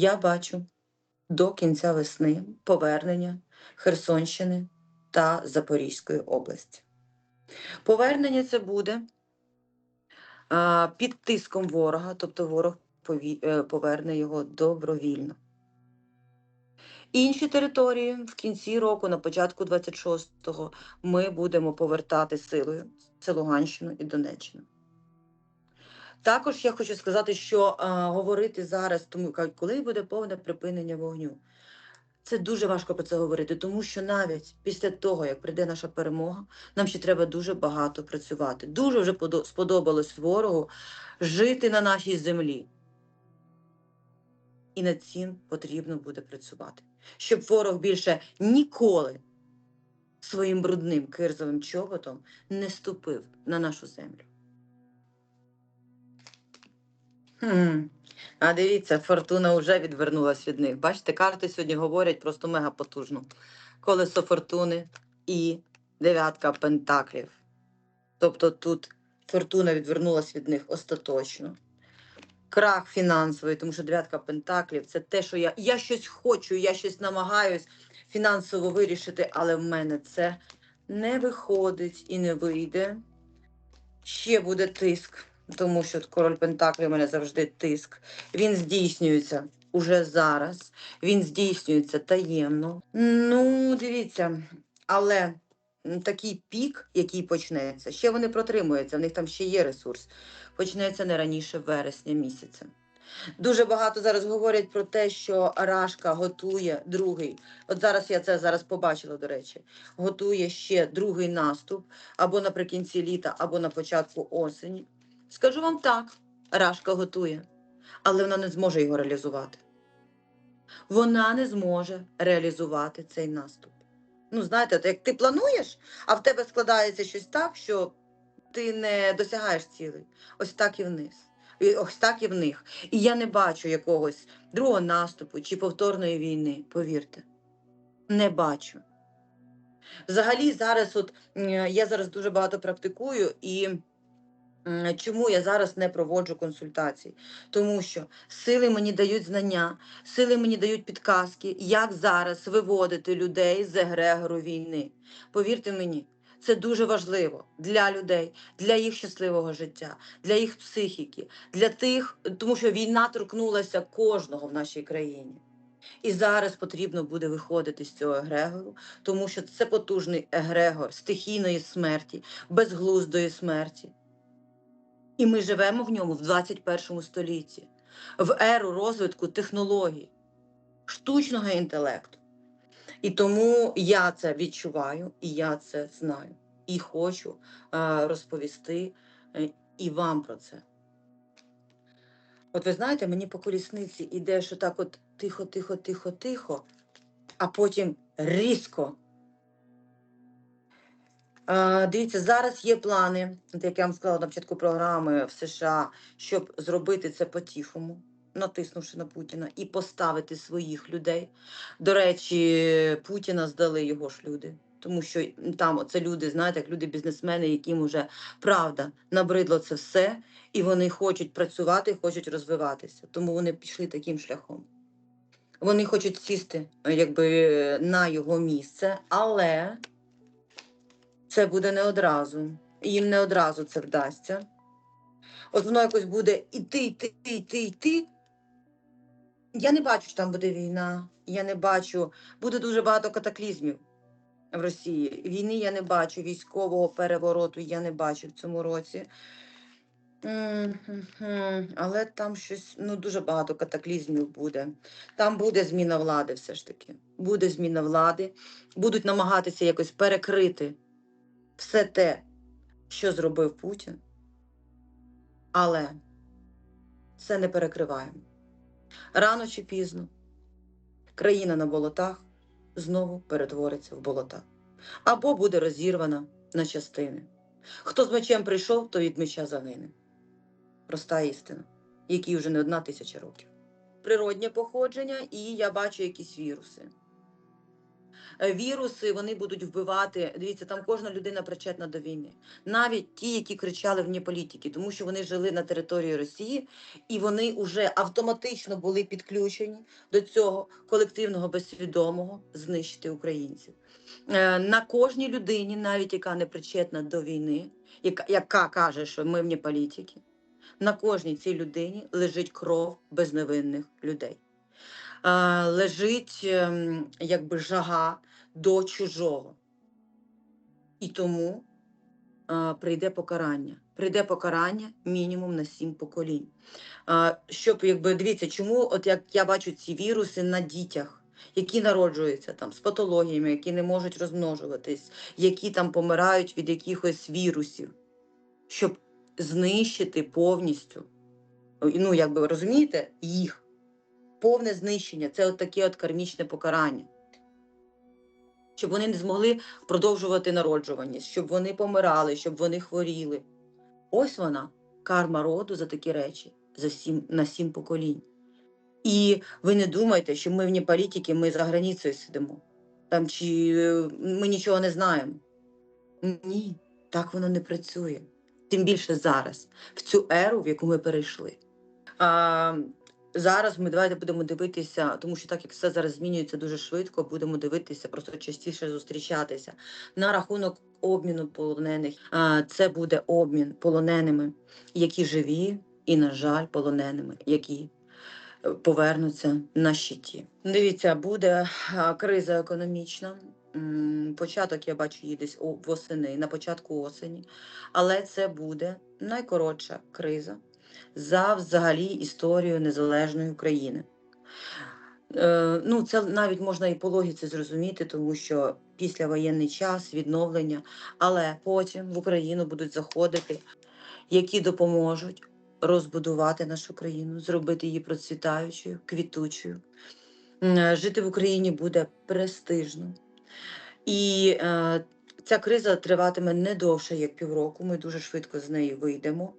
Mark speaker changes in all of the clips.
Speaker 1: Я бачу до кінця весни повернення Херсонщини та Запорізької області. Повернення це буде а, під тиском ворога, тобто ворог е, поверне його добровільно. Інші території в кінці року, на початку 26-го, ми будемо повертати силою. Це Луганщину і Донеччину. Також я хочу сказати, що а, говорити зараз, тому кажуть, коли буде повне припинення вогню. Це дуже важко про це говорити, тому що навіть після того, як прийде наша перемога, нам ще треба дуже багато працювати. Дуже вже сподобалось ворогу жити на нашій землі. І над цим потрібно буде працювати, щоб ворог більше ніколи своїм брудним кирзовим чоботом не ступив на нашу землю. А дивіться, фортуна вже відвернулась від них. Бачите, карти сьогодні говорять просто мега потужно. Колесо фортуни і дев'ятка пентаклів. Тобто тут фортуна відвернулась від них остаточно. Крах фінансовий, тому що дев'ятка пентаклів це те, що я, я щось хочу, я щось намагаюсь фінансово вирішити, але в мене це не виходить і не вийде. Ще буде тиск, тому що король Пентаклів у мене завжди тиск. Він здійснюється уже зараз, він здійснюється таємно. Ну, дивіться, але такий пік, який почнеться, ще вони протримуються, в них там ще є ресурс. Почнеться не раніше вересня місяця. Дуже багато зараз говорять про те, що Рашка готує другий. От зараз я це зараз побачила, до речі, готує ще другий наступ або наприкінці літа, або на початку осені. Скажу вам так, Рашка готує, але вона не зможе його реалізувати. Вона не зможе реалізувати цей наступ. Ну, знаєте, як ти плануєш, а в тебе складається щось так, що ти не досягаєш цілей. Ось так і вниз. І ось так і в них. І я не бачу якогось другого наступу чи повторної війни, повірте. Не бачу. Взагалі, зараз, от я зараз дуже багато практикую і. Чому я зараз не проводжу консультацій? Тому що сили мені дають знання, сили мені дають підказки, як зараз виводити людей з егрегору війни. Повірте мені, це дуже важливо для людей, для їх щасливого життя, для їх психіки, для тих, тому що війна торкнулася кожного в нашій країні. І зараз потрібно буде виходити з цього егрегору, тому що це потужний егрегор стихійної смерті, безглуздої смерті. І ми живемо в ньому в 21 столітті, в еру розвитку технологій, штучного інтелекту. І тому я це відчуваю, і я це знаю. І хочу е, розповісти е, і вам про це. От ви знаєте, мені по колісниці іде, що так от тихо, тихо, тихо, тихо, а потім різко. Е, дивіться, зараз є плани, як я вам сказала на початку програми в США, щоб зробити це по-тихому, натиснувши на Путіна, і поставити своїх людей. До речі, Путіна здали його ж люди. Тому що там це люди, знаєте, як люди-бізнесмени, яким вже правда набридло це все, і вони хочуть працювати, хочуть розвиватися. Тому вони пішли таким шляхом. Вони хочуть сісти якби на його місце, але це буде не одразу. Їм не одразу це вдасться. От воно якось буде іти, йти, йти, йти. Я не бачу, що там буде війна. Я не бачу. Буде дуже багато катаклізмів в Росії. Війни я не бачу, військового перевороту я не бачу в цьому році. Але там щось ну дуже багато катаклізмів буде. Там буде зміна влади, все ж таки. Буде зміна влади. Будуть намагатися якось перекрити все те, що зробив Путін. Але це не перекриваємо. Рано чи пізно країна на болотах знову перетвориться в болота або буде розірвана на частини. Хто з мечем прийшов, то від меча загине. Проста істина, якій вже не одна тисяча років. Природнє походження, і я бачу якісь віруси. Е, віруси вони будуть вбивати. Дивіться, там кожна людина причетна до війни, навіть ті, які кричали вні політики, тому що вони жили на території Росії і вони вже автоматично були підключені до цього колективного безсвідомого знищити українців. Е, На кожній людині, навіть яка не причетна до війни, яка, яка каже, що ми вні політики, на кожній цій людині лежить кров безневинних людей. Лежить ем, якби жага до чужого. І тому прийде покарання. Прийде покарання мінімум на сім поколінь. Щоб, якби, дивіться, чому от як я бачу ці віруси на дітях, які народжуються там з патологіями, які не можуть розмножуватись, які там помирають від якихось вірусів, щоб знищити повністю, ну, якби розумієте, їх повне знищення це от таке от кармічне покарання. Щоб вони не змогли продовжувати народжуваність, щоб вони помирали, щоб вони хворіли. Ось вона, карма роду за такі речі за сім, на сім поколінь. І ви не думайте, що ми вні політики, ми за границею сидимо. Там чи е, ми нічого не знаємо. Ні, так воно не працює. Тим більше зараз, в цю еру, в яку ми перейшли. А, зараз ми давайте будемо дивитися, тому що так як все зараз змінюється дуже швидко, будемо дивитися, просто частіше зустрічатися на рахунок обміну полонених. А, це буде обмін полоненими, які живі, і, на жаль, полоненими, які е, повернуться на щиті. Дивіться, буде криза економічна. Початок я бачу її десь восени, на початку осені, але це буде найкоротша криза за взагалі історію незалежної України. Е, ну, це навіть можна і по логіці зрозуміти, тому що післявоєнний час, відновлення, але потім в Україну будуть заходити, які допоможуть розбудувати нашу країну, зробити її процвітаючою, квітучою. Е, Жити в Україні буде престижно. І е, ця криза триватиме не довше, як півроку. Ми дуже швидко з неї вийдемо.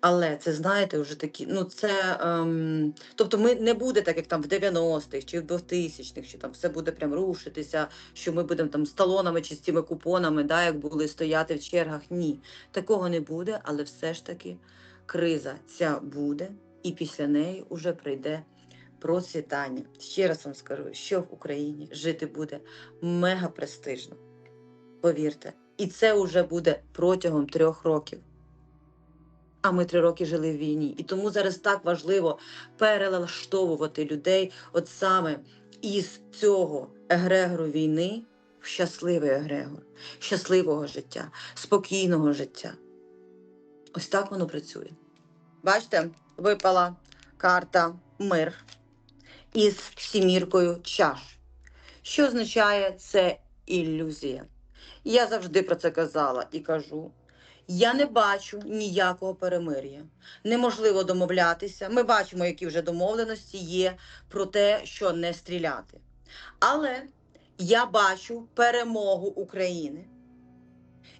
Speaker 1: Але це знаєте, вже такі, ну це ем, тобто, ми не буде так, як там в 90-х чи в 2000-х, що там все буде прям рушитися, що ми будемо там з чи з цими купонами, да, як були стояти в чергах. Ні, такого не буде, але все ж таки криза ця буде, і після неї вже прийде процвітання. Ще раз вам скажу, що в Україні жити буде мега престижно. Повірте, і це вже буде протягом трьох років. А ми три роки жили в війні. І тому зараз так важливо перелаштовувати людей, от саме із цього егрегору війни в щасливий егрегор, щасливого життя, спокійного життя. Ось так воно працює. Бачите, випала карта мир із сіміркою чаш. Що означає це ілюзія? Я завжди про це казала і кажу. Я не бачу ніякого перемир'я. Неможливо домовлятися. Ми бачимо, які вже домовленості є про те, що не стріляти. Але я бачу перемогу України.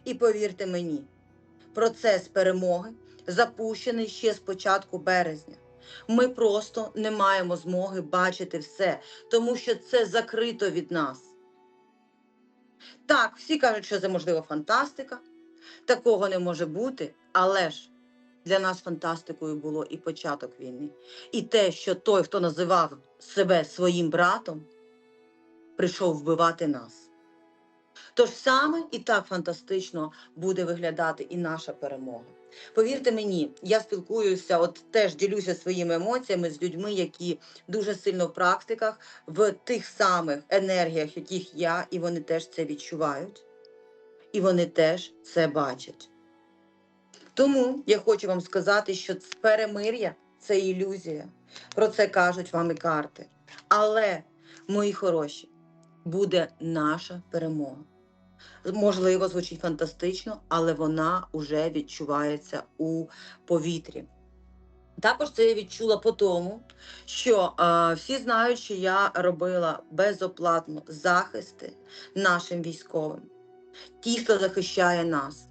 Speaker 1: І повірте мені, процес перемоги запущений ще з початку березня. Ми просто не маємо змоги бачити все, тому що це закрито від нас. Так, всі кажуть, що це можливо фантастика. Такого не може бути, але ж для нас фантастикою було і початок війни. І те, що той, хто називав себе своїм братом, прийшов вбивати нас. Тож саме і так фантастично буде виглядати і наша перемога. Повірте мені, я спілкуюся, от теж ділюся своїми емоціями з людьми, які дуже сильно в практиках, в тих самих енергіях, яких я, і вони теж це відчувають і вони теж це бачать. Тому я хочу вам сказати, що перемир'я це ілюзія. Про це кажуть вам і карти. Але, мої хороші, буде наша перемога. Можливо, звучить фантастично, але вона вже відчувається у повітрі. Також це я відчула по тому, що е, всі знають, що я робила безоплатно захисти нашим військовим ті, хто захищає нас.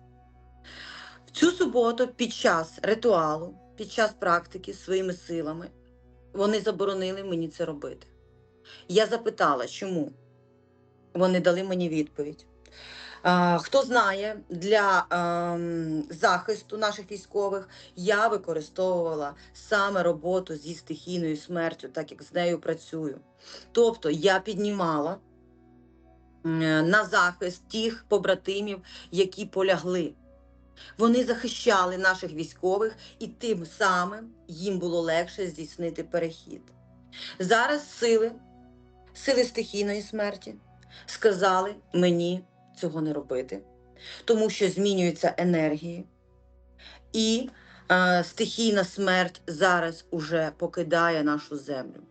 Speaker 1: В цю суботу під час ритуалу, під час практики своїми силами, вони заборонили мені це робити. Я запитала, чому? вони дали мені відповідь. Хто знає, для ем, захисту наших військових я використовувала саме роботу зі стихійною смертю, так як з нею працюю. Тобто я піднімала на захист тих побратимів, які полягли. Вони захищали наших військових, і тим самим їм було легше здійснити перехід. Зараз сили, сили стихійної смерті сказали мені цього не робити, тому що змінюються енергії, і е, стихійна смерть зараз уже покидає нашу землю.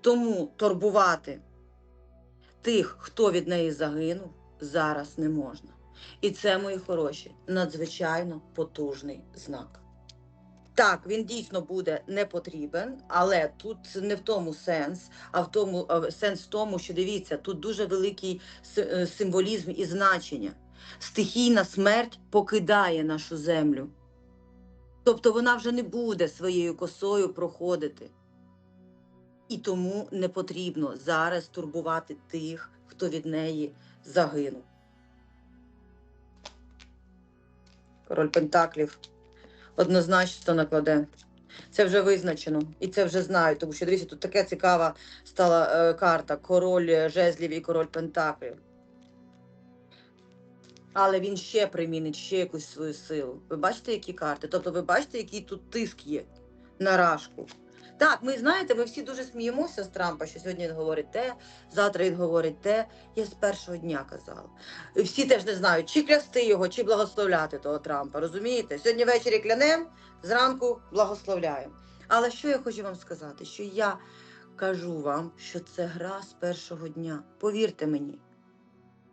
Speaker 1: Тому турбувати тих, хто від неї загинув, зараз не можна. І це, мої хороші, надзвичайно потужний знак. Так, він дійсно буде не потрібен, але тут не в тому сенс, а в тому а сенс в тому, що дивіться, тут дуже великий е, символізм і значення. Стихійна смерть покидає нашу землю. Тобто вона вже не буде своєю косою проходити. І тому не потрібно зараз турбувати тих, хто від неї загинув. Король Пентаклів однозначно накладе. Це вже визначено, і це вже знають, тому що дивіться, тут така цікава стала е, карта: король жезлів і король пентаклів. Але він ще примінить ще якусь свою силу. Ви бачите, які карти? Тобто, ви бачите, який тут тиск є на рашку. Так, ми знаєте, ми всі дуже сміємося з Трампа, що сьогодні він говорить те, завтра він говорить те. Я з першого дня казала. І всі теж не знають, чи клясти його, чи благословляти того Трампа. Розумієте? Сьогодні ввечері клянем, зранку благословляємо. Але що я хочу вам сказати? Що я кажу вам, що це гра з першого дня. Повірте мені,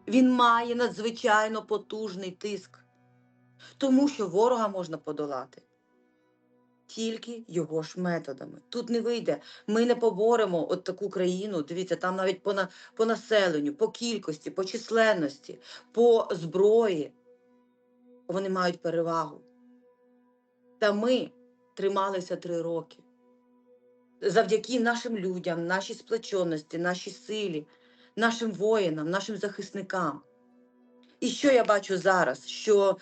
Speaker 1: він має надзвичайно потужний тиск, тому що ворога можна подолати. Тільки його ж методами. Тут не вийде. Ми не поборемо от таку країну. Дивіться, там навіть по, на, по населенню, по кількості, по численності, по зброї. Вони мають перевагу. Та ми трималися три роки. Завдяки нашим людям, нашій сплеченості, нашій силі, нашим воїнам, нашим захисникам. І що я бачу зараз? Що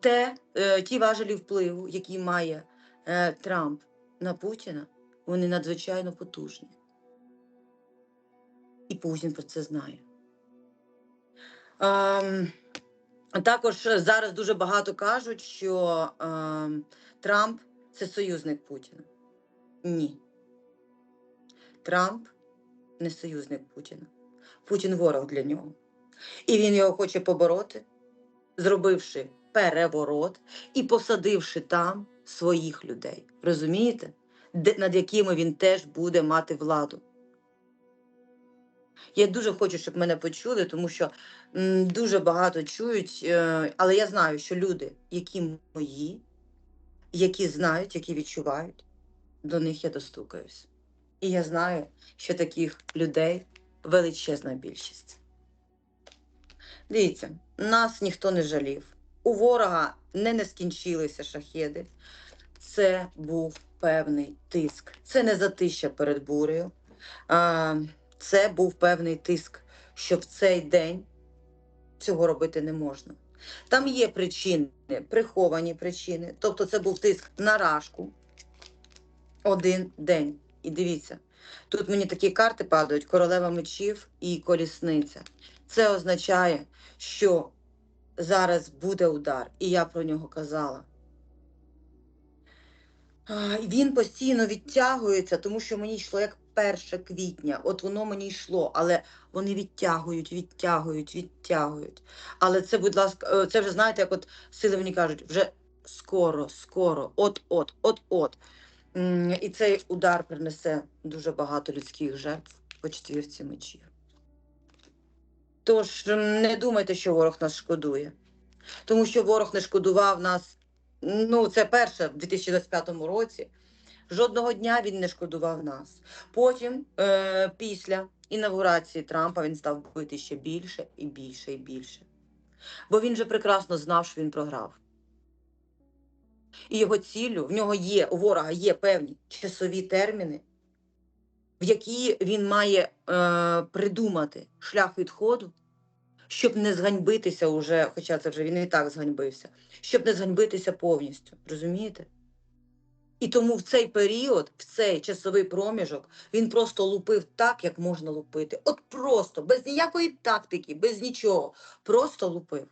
Speaker 1: те, е, ті важелі впливу, які має е, Трамп на Путіна, вони надзвичайно потужні. І Путін про це знає. Ем, також зараз дуже багато кажуть, що ем, Трамп це союзник Путіна. Ні. Трамп не союзник Путіна. Путін ворог для нього. І він його хоче побороти, зробивши переворот і посадивши там своїх людей. Розумієте? Над якими він теж буде мати владу. Я дуже хочу, щоб мене почули, тому що м, дуже багато чують, е, але я знаю, що люди, які мої, які знають, які відчувають, до них я достукаюсь. І я знаю, що таких людей величезна більшість. Дивіться, нас ніхто не жалів. У ворога не не скінчилися шахеди. Це був певний тиск. Це не затища перед бурею. А, це був певний тиск, що в цей день цього робити не можна. Там є причини, приховані причини. Тобто це був тиск на рашку один день. І дивіться, тут мені такі карти падають: королева мечів і колісниця. Це означає, що зараз буде удар, і я про нього казала. Він постійно відтягується, тому що мені йшло як 1 квітня. От воно мені йшло, але вони відтягують, відтягують, відтягують. Але це, будь ласка, е, це вже знаєте, як от сили мені кажуть, вже скоро, скоро, от-от, от-от. І цей удар принесе дуже багато людських жертв по четвірці мечів. Тож не думайте, що ворог нас шкодує, тому що ворог не шкодував нас. Ну, це перше в 2025 році. Жодного дня він не шкодував нас. Потім, е, після інавгурації Трампа, він став бити ще більше і більше і більше. Бо він же прекрасно знав, що він програв. І його ціллю, в нього є, у ворога є певні часові терміни, в які він має е, придумати шлях відходу, щоб не зганьбитися уже, хоча це вже він і так зганьбився, щоб не зганьбитися повністю. Розумієте? І тому в цей період, в цей часовий проміжок, він просто лупив так, як можна лупити. От просто, без ніякої тактики, без нічого. Просто лупив.